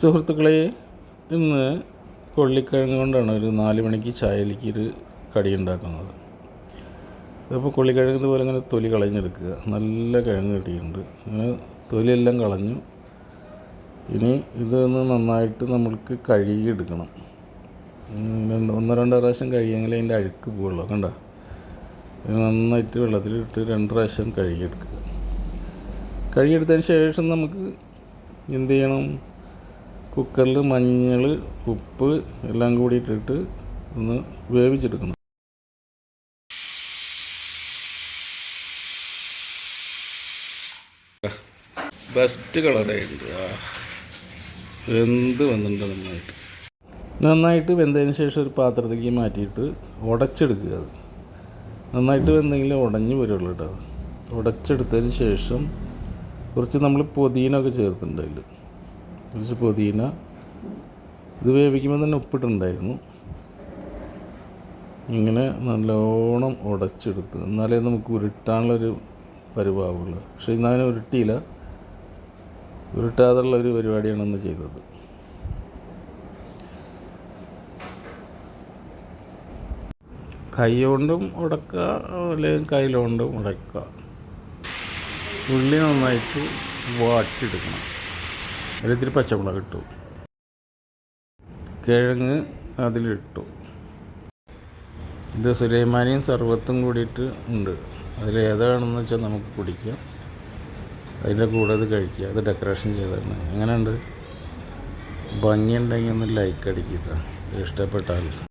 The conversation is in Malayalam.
സുഹൃത്തുക്കളെ ഇന്ന് കൊള്ളിക്കിഴങ്ങ് കൊണ്ടാണ് ഒരു നാല് മണിക്ക് ചായയിലേക്ക് ഒരു കടി ഉണ്ടാക്കുന്നത്. അതിപ്പോൾ കൊള്ളിക്കിഴങ്ങ് പോലെ ഇങ്ങനെ തൊലി കളഞ്ഞെടുക്കുക. നല്ല കിഴങ്ങ് കിട്ടിയിട്ടുണ്ട്. അങ്ങനെ തൊലിയെല്ലാം കളഞ്ഞു. ഇനി ഇതൊന്ന് നന്നായിട്ട് നമ്മൾക്ക് കഴുകിയെടുക്കണം. രണ്ട് ഒന്നോ രണ്ടോ പ്രാവശ്യം കഴുകിയെങ്കിൽ അതിന്റെ അഴുക്ക് പോവുള്ളൂ. കണ്ട? നന്നായിട്ട് വെള്ളത്തിലിട്ട് രണ്ട് പ്രാവശ്യം കഴുകിയെടുക്കുക. കഴുകിയെടുത്തതിന് ശേഷം നമുക്ക് എന്ത് ചെയ്യണം? കുക്കറിൽ മഞ്ഞൾ ഉപ്പ് എല്ലാം കൂടി ഇട്ടിട്ട് ഒന്ന് വേവിച്ചെടുക്കണം. ബെസ്റ്റ് കളറായിട്ടുണ്ട് വെന്ത് വന്നിട്ടുണ്ട് നന്നായിട്ട്. നന്നായിട്ട് വെന്തതിന് ശേഷം ഒരു പാത്രത്തേക്ക് മാറ്റിയിട്ട് ഉടച്ചെടുക്കുക. അത് നന്നായിട്ട് വെന്തെങ്കിൽ ഉടഞ്ഞു വരുള്ളൂ കേട്ടോ അത് ഉടച്ചെടുത്തതിന് ശേഷം കുറച്ച് നമ്മൾ പുതിന ഒക്കെ ചേർത്തിട്ടുണ്ട് അതിൽ കുറച്ച് പുതിന ഇത് വേവിക്കുമ്പോൾ തന്നെ ഉപ്പിട്ടുണ്ടായിരുന്നു. ഇങ്ങനെ നല്ലോണം ഉടച്ചെടുത്ത്. എന്നാലേ നമുക്ക് ഉരുട്ടാനുള്ളൊരു പരുവാവുള്ളൂ പക്ഷേ ഇന്നങ്ങനെ ഉരുട്ടിയില്ല. ഉരുട്ടാതുള്ള ഒരു പരിപാടിയാണ് ഇന്ന് ചെയ്തത് കൈകൊണ്ടും ഉടക്കുക അല്ലെങ്കിൽ കയ്യിലുകൊണ്ടും ഉടക്കുക. ഉള്ളി നന്നായിട്ട് വാട്ടിയെടുക്കണം. അതിലിത്തിരി പച്ചമുളക് ഇട്ടു. കിഴങ്ങ് അതിലിട്ടു. ഇത് സുലൈമാനിയും സർവത്തും കൂടിയിട്ട് ഉണ്ട്. അതിലേതാണെന്ന് വെച്ചാൽ നമുക്ക് കുടിക്കാം. അതിന്റെ കൂടെ അത് കഴിക്കുക അത് ഡെക്കറേഷൻ ചെയ്തതാണ്. എങ്ങനെയുണ്ട്? ഭംഗിയുണ്ടെങ്കിൽ ഒന്ന് ലൈക്ക് അടിക്കുക ഇഷ്ടപ്പെട്ടാൽ.